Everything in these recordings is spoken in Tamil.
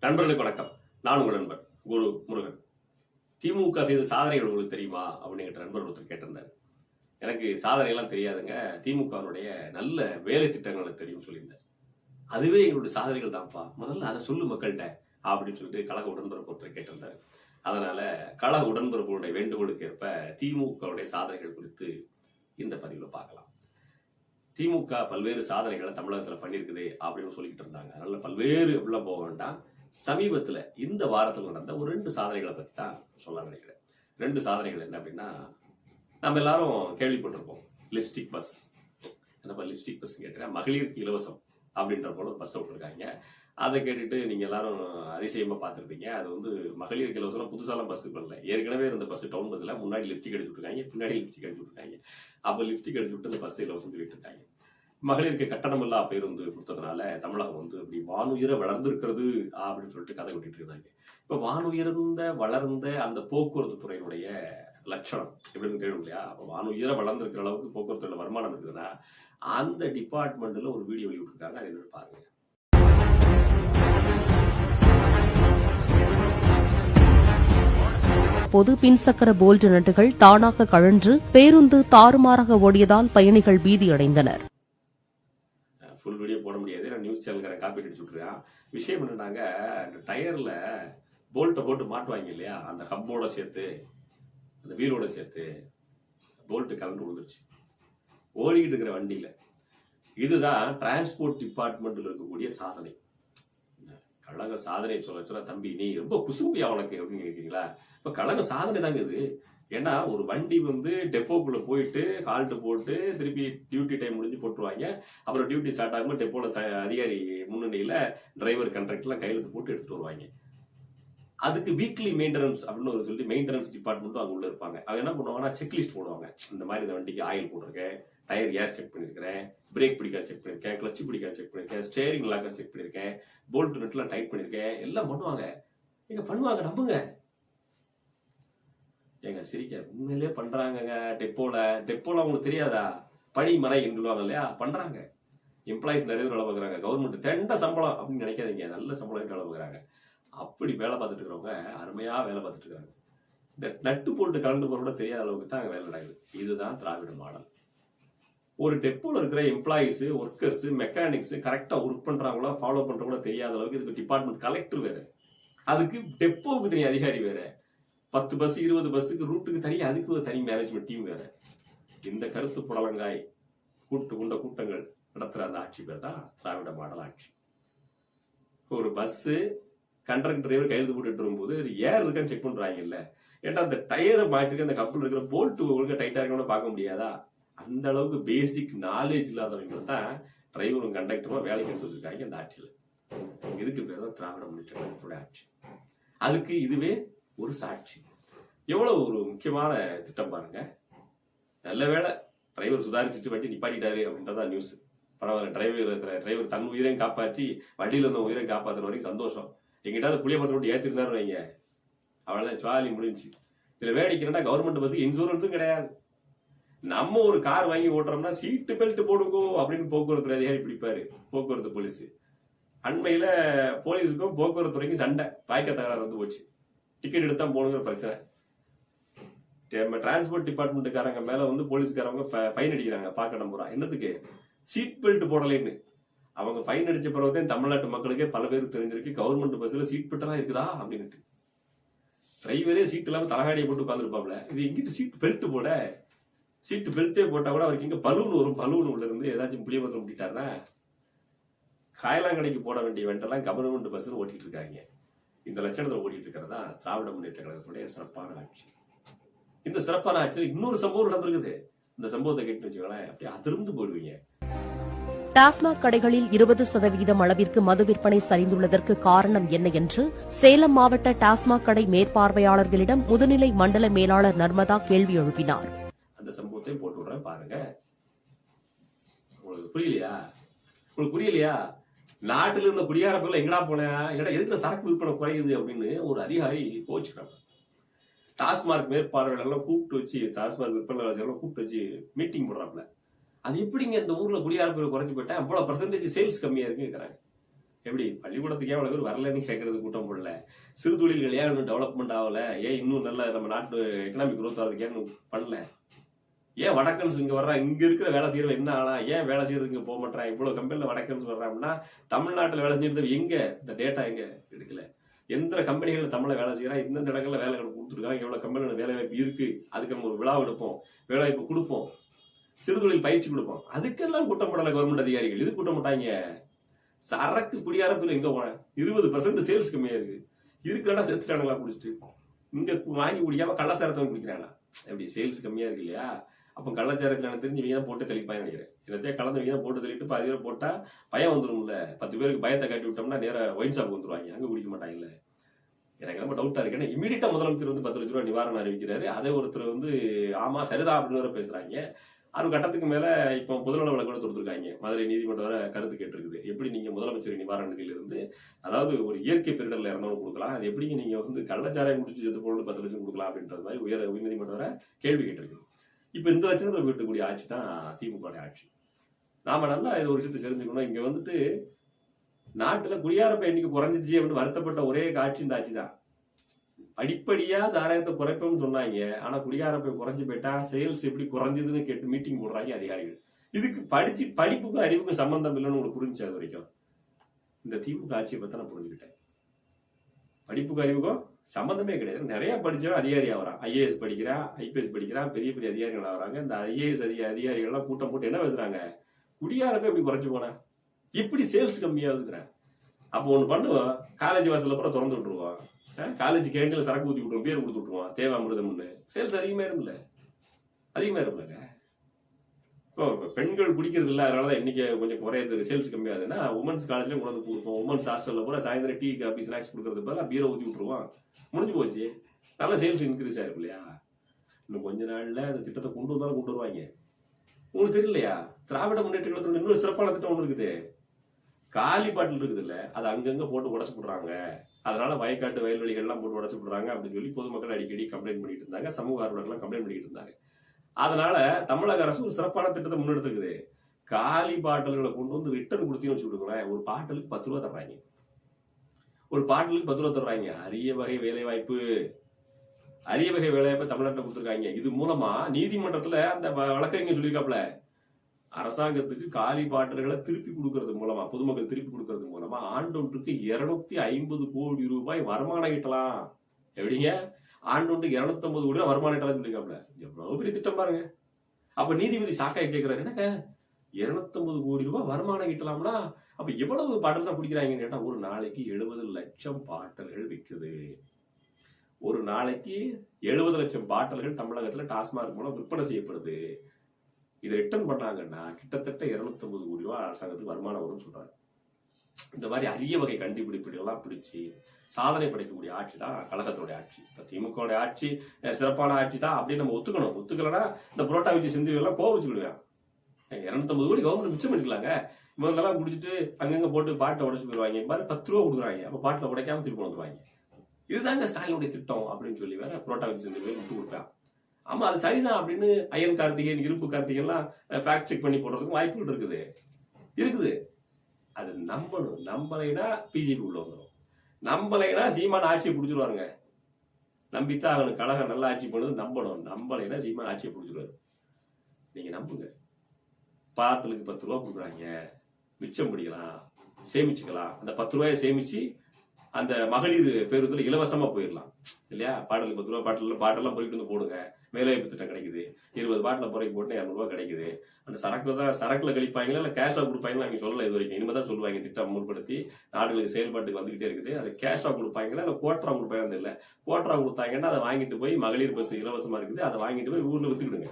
நண்பர்களுக்கு வணக்கம். நான் உங்கள் நண்பர் குரு முருகன். திமுக செய்த சாதனைகள் உங்களுக்கு தெரியுமா? அப்படின்னு என்கிட்ட நண்பர் ஒருத்தர் கேட்டிருந்தார். எனக்கு சாதனைகள்லாம் தெரியாதுங்க. திமுகவினுடைய நல்ல வேலை திட்டங்கள் எனக்கு தெரியும் சொல்லியிருந்தேன் அதுவே எங்களுடைய சாதனைகள் தான்ப்பா. முதல்ல அதை சொல்லு மக்கள்கிட்ட அப்படின்னு சொல்லிட்டு கழக உடன்பிறப்பு ஒருத்தர் கேட்டிருந்தார். அதனால கழக உடன்பிறப்புடைய வேண்டுகோளுக்கு ஏற்ப திமுகவுடைய சாதனைகள் குறித்து இந்த பதிவில் பார்க்கலாம். திமுக பல்வேறு சாதனைகளை தமிழகத்தில் பண்ணியிருக்குது அப்படின்னு சொல்லிக்கிட்டு இருந்தாங்க. அதனால பல்வேறு உள்ள போக வேண்டாம். சமீபத்தில் இந்த வாரத்தில் நடந்த ஒரு ரெண்டு சாதனைகளை பற்றி தான் சொல்ல நினைக்கிறேன். ரெண்டு சாதனைகள் என்ன அப்படின்னா நம்ம எல்லாரும் கேள்விப்பட்டிருப்போம். Lipstick bus. என்னப்பா லிப்ஸ்டிக் பஸ் கேட்டீங்கன்னா மகளிருக்கு இலவசம் அப்படின்ற போல ஒரு பஸ்ஸை விட்டுருக்காங்க. அதை கேட்டுட்டு நீங்கள் எல்லாரும் அதிசயமாக பார்த்துருப்பீங்க. அது வந்து மகளிருக்கு இலவசம் புதுசாலாம் பஸ் பண்ணல. ஏற்கனவே இருந்த பஸ் டவுன் பஸ்ஸில் முன்னாடி லிப்ஸ்டிக் அடிச்சு விட்டுருக்காங்க பின்னாடி லிப்ஸ்டிக் அடிச்சு விட்ருக்காங்க அப்போ லிப்ஸ்டிக் அடிச்சு விட்டு இந்த பஸ் இலவசம் சொல்லிட்டு இருக்காங்க. மகளிருக்கு கட்டணமில்லா பேருந்து கொடுத்ததுனால தமிழகம் வந்து இப்படி வானுயர வளர்ந்திருக்கிறது அப்படின்னு சொல்லிட்டு கதை விட்டுட்டு இருந்தாங்க. இப்ப வானுயர்ந்த வளர்ந்த அந்த போக்குவரத்து துறையினுடைய லட்சணம் எப்படின்னு தெரியும் இல்லையா? அப்போ வானுயர வளர்ந்திருக்கிற அளவுக்கு போக்குவரத்து வருமானம் இருக்குதுன்னா அந்த டிபார்ட்மெண்ட்ல ஒரு வீடியோ வெளியிட்டிருக்காங்க. அதை என்னன்னு பாருங்க. பொது பின்சக்கர போல்ட் நட்டுகள் தானாக கழன்று பேருந்து தாறுமாறாக ஓடியதால் பயணிகள் பீதியடைந்தனர். போட முடியாது. நான் நியூஸ் சேனல்காரன் காப்பி அடிச்சு விட்டுருக்கான் விஷயம் என்னன்னாங்க அந்த டயரில் போல்ட்டை போட்டு மாட்டுவாங்க இல்லையா? அந்த ஹப்போட சேர்த்து அந்த வீலோட சேர்த்து போல்ட்டு கலண்டு விழுந்துருச்சு. ஓடிக்கிட்டு இருக்கிற வண்டியில். இதுதான் டிரான்ஸ்போர்ட் டிபார்ட்மெண்ட்டில் இருக்கக்கூடிய சாதனை. கழக சாதனை சொல்ல சொல்ல தம்பி நீ ரொம்ப குசும்பியா உனக்கு அப்படின்னு கேட்குறீங்களா இப்போ கழக சாதனை தாங்க இது. ஏன்னா ஒரு வண்டி வந்து டெப்போக்குள்ள போயிட்டு ஹால்ட்டு போட்டு திருப்பி டியூட்டி டைம் முடிஞ்சு போட்டுருவாங்க. அப்புறம் டியூட்டி ஸ்டார்ட் ஆகும்போது டெப்போல அதிகாரி முன்னணியில டிரைவர் கண்ட்ராக்ட்லாம் கையெழுத்து போட்டு எடுத்துட்டு வருவாங்க. அதுக்கு வீக்லி மெயின்டெனன்ஸ் அப்படின்னு ஒரு சொல்லி மெயின்டெனன்ஸ் டிபார்ட்மெண்ட்டும் அங்கே உள்ள இருப்பாங்க. அவங்க என்ன பண்ணுவாங்கன்னா செக்லிஸ்ட் போடுவாங்க. இந்த மாதிரி இந்த வண்டிக்கு ஆயில் போட்டிருக்கேன் டயர் ஏர் செக் பண்ணிருக்கிறேன் பிரேக் பிடிக்கா செக் பண்ணிருக்கேன் கிளச்சு பிடிக்கா செக் பண்ணியிருக்கேன் ஸ்டேரிங் லாக்கர் செக் பண்ணியிருக்கேன் போல்ட் நெட்லாம் டைட் பண்ணியிருக்கேன் எல்லாம் பண்ணுவாங்க. நீங்கள் பண்ணுவாங்க நம்புங்க. ஏங்க சிரிக்க உண்மையிலே பண்றாங்கங்க. டெப்போல டெப்போல அவங்களுக்கு தெரியாதா? பணி மனை சொல்லுவாங்க இல்லையா? பண்றாங்க. எம்ப்ளாயிஸ் நிறைய பேர் வேலை பார்க்குறாங்க. கவர்மெண்ட் தெண்ட சம்பளம் அப்படின்னு நினைக்காதீங்க. நல்ல சம்பளம் வேலை பார்க்குறாங்க. அப்படி வேலை பார்த்துட்டு இருக்கிறவங்க அருமையா வேலை பார்த்துட்டு இருக்காங்க. இந்த நட்டு போட்டு கலந்து போற தெரியாத அளவுக்கு தான் வேலை நடக்குது. இதுதான் திராவிட மாடல். ஒரு டெப்போல இருக்கிற எம்ப்ளாயிஸ் ஒர்க்கர்ஸ் மெக்கானிக்ஸ் கரெக்டா ஒர்க் பண்றாங்களா ஃபாலோ பண்றாங்களோ தெரியாத அளவுக்கு இதுக்கு டிபார்ட்மெண்ட் கலெக்டர் வேற. அதுக்கு டெப்போவுக்கு தனி அதிகாரி வேற. பத்து பஸ் இருபது பஸ்ஸுக்கு ரூட்டுக்கு தனி அதுக்கு ஒரு தனி மேனேஜ்மெண்ட் டீம் வேற. இந்த கருத்து புடலங்காய் கூட்டு குண்ட கூட்டங்கள் நடத்துற அந்த ஆட்சி பேர் தான் திராவிட மாடல் ஆட்சி. ஒரு பஸ்ஸு கண்டக்டர் டிரைவர் கையெழுத்து போட்டுட்டு இருக்கும் போது ஏர் இருக்கான்னு செக் பண்றாங்க இல்ல ஏன்னா அந்த டயரை மாட்டிருக்க அந்த கப்பல் இருக்கிற போல்ட் ஒழுங்கா டைட்டா இருக்கணும் பார்க்க முடியாதா? அந்த அளவுக்கு பேசிக் நாலேஜ் இல்லாதவங்க தான் டிரைவரும் கண்டக்டரும் வேலைக்கு எடுத்து வச்சிருக்காங்க அந்த ஆட்சியில. இதுக்கு பேர் தான் திராவிட முன்னேற்ற கழகத்துடைய ஆட்சி. அதுக்கு இதுவே ஒரு சாட்சி. எவ்வளவு ஒரு முக்கியமான திட்டம் பாருங்க. நல்ல வேளை டிரைவர் சுதாரிச்சுட்டு வண்டி நிப்பாட்டிட்டாரு அப்படின்றதா நியூஸ் பரவாயில்ல டிரைவர் டிரைவர் தன் உயிரையும் காப்பாற்றி வண்டியில் இருந்த உயிரையும் காப்பாற்றுற வரைக்கும் சந்தோஷம். எங்கிட்டாவது புளிய பத்திரம் விட்டு ஏற்றிருந்தாரு வைங்க. அவ்வளோதான் ஜாலி முடிஞ்சு இதில் வேடிக்கிறேன்னா கவர்மெண்ட் பஸ்ஸுக்கு இன்சூரன்ஸும் கிடையாது. நம்ம ஒரு கார் வாங்கி ஓட்டுறோம்னா சீட்டு பெல்ட் போடுங்கோ அப்படின்னு போக்குவரத்து அதிகாரி பிடிப்பாரு. போக்குவரத்து போலீஸ். அண்மையில் போலீஸுக்கும் போக்குவரத்து துறைக்கும் சண்டை. வாய்க்க தகராறு வந்து போச்சு. டிக்கெட் எடுத்தா போகணுங்கிற பிரச்சனை நம்ம டிரான்ஸ்போர்ட் டிபார்ட்மெண்ட்டுக்காரங்க மேலே வந்து போலீஸ்காரவங்க ஃபைன் அடிக்கிறாங்க பார்க்க பூரா. என்னத்துக்கு? சீட் பெல்ட் போடலைன்னு. அவங்க ஃபைன் அடிச்ச பிறகுதான் தமிழ்நாட்டு மக்களுக்கே பல பேருக்கு தெரிஞ்சிருக்கு கவர்மெண்ட் பஸ்ல சீட் பெல்ட் இருக்குதா அப்படின்ட்டு டிரைவரே சீட் இல்லாமல் தலகாடியை போட்டு உட்காந்துருப்பாப்ல இது எங்கிட்ட சீட் பெல்ட் போட? சீட் பெல்ட்டே போட்டால் கூட அவருக்கு இங்கே பலூன் வரும் பலூன் உள்ள இருந்து ஏதாச்சும் புளிய பத்திரம் முடிட்டாருன்னா காயலாங்கடைக்கு போட வேண்டிய வெண்டெல்லாம் கவர்மெண்ட் பஸ்ல ஓட்டிட்டு இருக்காங்க. இந்த லட்சணத்துல ஓடிட்டு இருக்கிறதா திராவிட முன்னேற்ற கழகத்துடைய சிறப்பான ஆட்சி. இந்த சிறப்பான ஆட்சியில் இன்னொரு சம்பவம் நடந்திருக்குது. இந்த சம்பவத்தை கேட்டு வச்சுக்கோங்களேன் அப்படியே அதிர்ந்து போடுவீங்க டாஸ்மாக் கடைகளில் இருபது சதவீதம் அளவிற்கு மது விற்பனை சரிந்துள்ளதற்கு காரணம் என்ன என்று சேலம் மாவட்ட டாஸ்மாக் கடை மேற்பார்வையாளர்களிடம் முதுநிலை மண்டல மேலாளர் நர்மதா கேள்வி எழுப்பினார். அந்த சம்பவத்தையும் போட்டு விடுறேன் பாருங்க. உங்களுக்கு புரியலையா? உங்களுக்கு புரியலையா? நாட்டில் இருந்த குடியாரப்பர்கள் எங்கடா போனேன் எங்கடா எதுக்கு சரக்கு விற்பனை குறையுது அப்படின்னு ஒரு அதிகாரி கோச்சுக்கிறாங்க. டாஸ்மார்க் மேற்பார்வையாளர் எல்லாம் கூப்பிட்டு வச்சு டாஸ்மார்க் விற்பனை எல்லாம் கூப்பிட்டு வச்சு மீட்டிங் போடுறாப்ல அது எப்படிங்க இந்த ஊர்ல குடியாரப்பர்கள் குறைஞ்சு போயிட்டா? அவ்வளவு பர்சன்டேஜ் சேல்ஸ் கம்மியா இருக்குங்கிறாங்க எப்படி பள்ளிக்கூடத்துக்கு ஏன் பேர் வரலன்னு கேட்கறது கூட்டம் போடல? சிறு தொழில்கள் ஏன் இன்னும் டெவலப்மெண்ட் ஆகல? ஏன் இன்னும் நல்ல நம்ம நாட்டு எக்கனாமிக் குரோத் வரதுக்கு ஏன் இன்னும் பண்ணல? ஏன் வடக்கன்ஸ் இங்கே வர்றான் இங்கே இருக்கிற வேலை செய்கிறவன் என்ன ஆனா? ஏன் வேலை செய்யறதுக்கு போக மாட்டான் இவ்வளோ கம்பெனியில் வடக்கன்ஸ் அப்படின்னா தமிழ்நாட்டில் வேலை செஞ்சிருந்தது எங்கே? இந்த டேட்டா எங்கே எடுக்கல? எந்த கம்பெனிகள் தமிழை வேலை செய்கிறான் எந்தெந்த இடங்களில் வேலை கொடுத்துருக்காங்க. எவ்வளோ கம்பெனியில் வேலை வாய்ப்பு இருக்குது அதுக்கு நம்ம ஒரு விழா எடுப்போம். வேலை வாய்ப்பு கொடுப்போம் சிறுதொழில் பயிற்சி கொடுப்போம். அதுக்கெல்லாம் கூட்டம் போடல கவர்மெண்ட் அதிகாரிகள். இது கூட்டம் போட்டாங்க? சரக்கு குடியாரப்பில் எங்கே போனேன் இருபது பர்சன்ட் சேல்ஸ் கம்மியாக இருக்குது இருக்கிறனா செத்துட்டானுங்களா குடிச்சிட்டு? இங்கே வாங்கி குடிக்காம கள்ளசாரத்தை குடிக்கிறானா எப்படி சேல்ஸ் கம்மியாக இருக்கு இல்லையா? அப்போ கள்ளச்சாரத்தில் எனக்கு தெரிஞ்சு இவங்க தான் போட்டு தெளிப்பாங்க நினைக்கிறேன். என்னத்தையே கலந்து தான் போட்டு தெளிட்டு பாதி பேர் போட்டால் பயம் வந்துரும்ல. பத்து பேருக்கு பயத்தை காட்டி விட்டோம்னா நேராக ஒயின் ஷாப் வந்துருவாங்க. அங்கே குடிக்க மாட்டாங்கல்ல. எனக்கு ரொம்ப டவுட்டாக இருக்கு. ஏன்னா இமீடியட்டாக முதலமைச்சர் வந்து பத்து லட்ச ரூபா நிவாரணம் அறிவிக்கிறாரு. அதே ஒருத்தர் வந்து ஆமாம் சரிதான் அப்படின்னு வேற பேசுகிறாங்க ஆறு கட்டத்துக்கு மேலே இப்போ பொதுநல வழக்கு கூட கொடுத்துருக்காங்க மதுரை நீதிமன்றம் வர கருத்து கேட்டிருக்குது. எப்படி நீங்கள் முதலமைச்சர் நிவாரண அதாவது ஒரு இயற்கை பேரிடரில் இறந்தவங்க கொடுக்கலாம். அது எப்படிங்க நீங்கள் வந்து கள்ளச்சாராயம் முடிச்சு செத்து போட்டு பத்து லட்சம் கொடுக்கலாம் அப்படின்றது மாதிரி உயர் உயர்நீதிமன்றம் வர கேள்வி கேட்டிருக்குது இப்போ இந்த லட்சணத்தில் வீட்டுக்கூடிய ஆட்சி தான் திமுக ஆட்சி. நாம நல்லா இது ஒரு விஷயத்தை தெரிஞ்சுக்கணும். இங்க வந்துட்டு நாட்டுல குடியாரப்ப எண்ணிக்கை குறைஞ்சிச்சு அப்படின்னு வருத்தப்பட்ட ஒரே காட்சி இந்த ஆட்சி தான். படிப்படியா சாராயத்தை குறைப்போம்னு சொன்னாங்க. ஆனா குடியாரப்பை குறைஞ்சு போயிட்டா சேல்ஸ் எப்படி குறைஞ்சதுன்னு கேட்டு மீட்டிங் போடுறாங்க அதிகாரிகள். இதுக்கு படிச்சு படிப்புக்கும் அறிவுக்கும் சம்பந்தம் இல்லைன்னு உங்களுக்கு புரிஞ்சு அது வரைக்கும். இந்த திமுக ஆட்சியை பத்தி நான் புரிஞ்சுக்கிட்டேன். படிப்புக்கும் அறிவுக்கும் சம்மந்தமே கிடையாது. நிறைய படிச்சவன் அதிகாரி ஆகிறான் ஐஏஎஸ் படிக்கிறான் ஐபிஎஸ் படிக்கிறான் பெரிய பெரிய அதிகாரிகள் ஆகிறாங்க இந்த ஐஏஎஸ் அதிக அதிகாரிகள்லாம் கூட்டம் போட்டு என்ன பேசுறாங்க? குடியாரமே இப்படி குறைஞ்சு போனேன் இப்படி சேல்ஸ் கம்மியாகுதுங்கிறேன் அப்போ ஒன்று பண்ணுவோம். காலேஜ் வாசல்ல அப்புறம் திறந்து விட்டுருவோம். காலேஜ் கேண்டீன்ல சரக்கு ஊற்றி விட்டுருவோம் பேர் கொடுத்து விட்டுருவோம். தேவை அமிர்தம்னு சேல்ஸ் அதிகமாக இருக்கும்ல. அதிகமாக இருக்கும்லங்க இப்போ பெண்கள் குடிக்கிறது இல்ல அதனாலதான் இன்னைக்கு கொஞ்சம் குறையுது சேல்ஸ் கம்மியாதுன்னா உமன்ஸ் காலேஜ்லேயும் கொண்டு வந்து கொடுப்போம். உமன்ஸ் ஹாஸ்டல்ல பூரா சாயந்தரம் டீ காபி ஸ்நாக்ஸ் கொடுக்கறது பதிலாக பீரை ஊத்தி விட்டுருவோம் முடிஞ்சு போச்சு. நல்ல சேல்ஸ் இன்க்ரீஸ் ஆயிருக்கும் இல்லையா? இன்னும் கொஞ்ச நாள்ல அந்த திட்டத்தை கொண்டு வந்தாலும் கொண்டு வருவாங்க. உங்களுக்கு தெரியலையா? திராவிட முன்னேற்ற கழகத்தோட இன்னொரு சிறப்பான திட்டம் ஒன்று இருக்குது. காலி பாட்டில் இருக்குது இல்ல அதை அங்கங்க போட்டு உடச்சு விடுறாங்க. அதனால வயக்காட்டு வயல்வெளிகள்லாம் போட்டு உடச்சு விடுறாங்க அப்படின்னு சொல்லி பொதுமக்கள் அடிக்கடி கம்ப்ளைண்ட் பண்ணிட்டு இருந்தாங்க. சமூக ஆர்வலர்கள்லாம் கம்ப்ளைண்ட் பண்ணிட்டு இருந்தாங்க. அதனால தமிழக அரசு ஒரு சிறப்பான திட்டத்தை முன்னெடுத்துக்குது. காலி பாட்டில்களை கொண்டு வந்து ரிட்டர்ன் கொடுத்தீங்கன்னு வச்சு விடுங்களேன். ஒரு பாட்டிலுக்கு பத்து ரூபா தர்றாங்க. ஒரு பாட்டிலுக்கு பத்து ரூபா தர்றாங்க. அரிய வகை வேலை வாய்ப்பு அரிய வகை வேலைவாய்ப்பு தமிழ்நாட்டில் கொடுத்துருக்காங்க. இது மூலமா நீதிமன்றத்துல அந்த வ- வழக்கறிஞர் சொல்லியிருக்காப்ல அரசாங்கத்துக்கு காலி பாட்டில்களை திருப்பி கொடுக்கறது மூலமா பொதுமக்கள் திருப்பி கொடுக்கறது மூலமா ஆண்டொன்றுக்கு இருநூத்தி ஐம்பது கோடி ரூபாய் வருமானம் ஈட்டலாம். எப்படிங்க? ஆண்டு ஒன்று ஐம்பது கோடி ரூபாய் வருமானம் ஈட்டலாம் சொல்லியிருக்காப்ல எவ்வளவு பெரிய திட்டம் பாருங்க. அப்ப நீதிபதி சாக்காய் கேட்கிறாரு என்னங்க? இருநூத்தம்பது கோடி ரூபாய் வருமானம் ஈட்டலாம்னா அப்ப எவ்வளவு பாட்டில் தான் பிடிக்கிறாங்கன்னு கேட்டா ஒரு நாளைக்கு எழுபது லட்சம் பாட்டில்கள் விற்குது ஒரு நாளைக்கு எழுபது லட்சம் பாட்டில்கள் தமிழகத்துல டாஸ்மாக் மூலம் விற்பனை செய்யப்படுது. இதை ரிட்டர்ன் பண்ணாங்கன்னா கிட்டத்தட்ட 250 கோடி ரூபாய் அரசாங்கத்துக்கு வருமானம் வரும்னு சொல்றாரு. இந்த மாதிரி அரிய வகை கண்டுபிடிப்புகள்லாம் பிடிச்சி சாதனை படைக்கக்கூடிய ஆட்சி தான் கழகத்தினுடைய ஆட்சி. இப்போ திமுக ஆட்சி சிறப்பான ஆட்சி தான் அப்படின்னு நம்ம ஒத்துக்கணும். ஒத்துக்கலன்னா இந்த புரோட்டா வச்சு சிந்து எல்லாம் விடுவேன். இரநூத்தம்பது கோடி கவர்மெண்ட் மிச்சம் பண்ணிக்கலாங்க இவங்கெல்லாம் குடிச்சிட்டு அங்கங்கே போட்டு பாட்டை உடச்சு போயிருவாங்க. இந்த மாதிரி பத்து ரூபா கொடுக்குறாங்க. அப்போ பாட்டில் உடைக்காம திருப்பி வந்துருவாங்க. இதுதாங்க ஸ்டாலினுடைய திட்டம் அப்படின்னு சொல்லி வேற புரோட்டா வச்சு சிந்து விட்டு கொடுப்பேன் ஆமா அது சரிதான் அப்படின்னு ஐயன் கார்த்திகேயன் இருப்பு கார்த்திகேயன்லாம் ஃபேக்ட் செக் பண்ணி போடுறதுக்கு வாய்ப்புகள் இருக்குது. இருக்குது. அது நம்பணும். நம்பலைன்னா பிஜேபி உள்ள வந்துடும் நம்பலைன்னா சீமான் ஆட்சியை பிடிச்சிருவாருங்க. நம்பித்தான் அவனுக்கு கழகம் நல்லா ஆட்சி பண்ணுது நம்பணும். நம்பலைன்னா சீமான் ஆட்சியை பிடிச்சிருவாரு. நீங்க நம்புங்க. பாத்திரத்துக்கு பத்து ரூபா கொடுக்குறாங்க. மிச்சம் பிடிக்கலாம். சேமிச்சுக்கலாம். அந்த பத்து ரூபாயை சேமிச்சு அந்த மகளிர் பேருந்துல இலவசமா போயிடலாம் இல்லையா? பாடலுக்கு பத்து ரூபா பாட்டில் பாட்டெல்லாம் போயிட்டு வந்து போடுங்க. வேலைவாய்ப்பு திட்டம் கிடைக்குது. இருபது பாட்டில் புறைக்கு போட்டு இரநூறுவா கிடைக்குது. அந்த சரக்கு தான் சரக்குல கழிப்பாங்களா இல்லை கேஷாக கொடுப்பாங்களா அவங்க சொல்லலை இது வரைக்கும். இனிமே தான் சொல்லுவாங்க திட்டம் முற்படுத்தி நாடுகளுக்கு செயல்பாட்டுக்கு வந்துகிட்டே இருக்குது. அது கேஷாக கொடுப்பாங்களா இல்லை கோட்டரா கொடுப்பாங்க தெரியல. கோட்டரா கொடுத்தாங்கன்னா அதை வாங்கிட்டு போய் மகளிர் பஸ் இலவசமாக இருக்குது. அதை வாங்கிட்டு போய் ஊரில் வித்துக்கிடுங்க.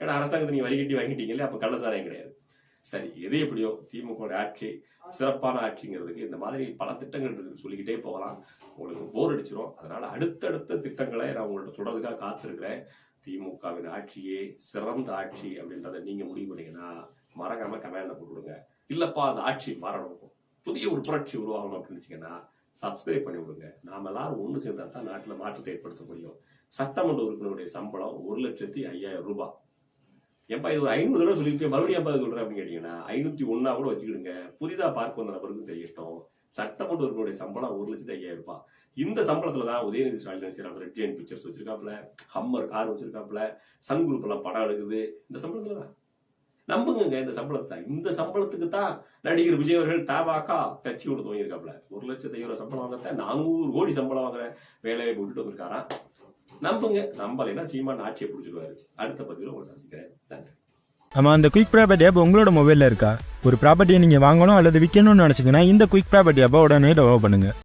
ஏன்னா அரசாங்கத்தை நீங்கள் வரி கட்டி வாங்கிட்டீங்களே அப்போ கள்ளசாராயம் கிடையாது. சரி எது எப்படியோ திமுக ஆட்சி சிறப்பான ஆட்சிங்கிறதுக்கு இந்த மாதிரி பல திட்டங்கள் இருக்குது. சொல்லிக்கிட்டே போகலாம். உங்களுக்கு போர் அடிச்சிரும். அதனால அடுத்தடுத்த திட்டங்களை நான் உங்கள்கிட்ட சொல்றதுக்காக காத்திருக்கிறேன். திமுகவின் ஆட்சியே சிறந்த ஆட்சி அப்படின்றத நீங்க முடிவு பண்ணீங்கன்னா மறக்காம கமெண்ட்ல போட்டுவிடுங்க இல்லப்பா அந்த ஆட்சி மாறணும். புதிய ஒரு புரட்சி உருவாகணும் அப்படின்னு நினைச்சீங்கன்னா சப்ஸ்கிரைப் பண்ணி விடுங்க. நாம எல்லாரும் ஒண்ணு சேர்ந்தா தான் நாட்டுல மாற்றத்தை ஏற்படுத்த முடியும். சட்டமன்ற உறுப்பினருடைய சம்பளம் ஒரு லட்சத்தி ஐயாயிரம் ரூபாய். ஏப்பா இது ஒரு ஐநூறு தடவை சொல்லியிருக்கேன் மறுபடியும் எப்பா சொல்றேன் அப்படின்னு கேட்டீங்கன்னா ஐநூத்தி ஒன்னா கூட வச்சுக்கிடுங்க. புதிதா பார்க்க வந்த நபருக்கும் தெரியட்டும் சட்டமன்ற உறுப்பினருடைய சம்பளம் ஒரு லட்சத்தி ஐயாயிரம் ரூபாய். இந்த சம்பளத்துல தான் உதயநிதி ஸ்டாலின் நினைச்சாரு ரெட் ஜெயின் பிக்சர்ஸ் வச்சிருக்காப்ல ஹம்மர் கார் வச்சிருக்காப்ல சன் குரூப் எல்லாம் படம் எடுக்குது. இந்த சம்பளத்துல தான். நம்புங்க இந்த சம்பளத்தை இந்த சம்பளத்துக்கு தான் நடிகர் விஜய் அவர்கள் தாபாக்கா கட்சி கொடுத்து துவங்கியிருக்காப்ல ஒரு லட்சத்தி ஐயாயிரம் சம்பளம் வாங்கத்தான் நானூறு கோடி சம்பளம் வாங்குற வேலையை விட்டுட்டு வந்திருக்காராம் நம்புங்க. நம்பலைன்னா சீமான் ஆட்சியை பிடிச்சிருவாரு. அடுத்த பதிவில் உங்களை சந்திக்கிறேன். நன்றி. நம்ம அந்த குயிக் ப்ராப்பர்ட்டி ஆப் உங்களோட மொபைலில் இருக்கா? ஒரு ப்ராப்பர்ட்டியை நீங்கள் வாங்கணும் அல்லது விற்கணும்னு நினச்சிங்கன்னா இந்த குயிக் ப்ராப்பர்ட்டி ஆப்பை உடனே டெவலப் பண்ணுங்கள்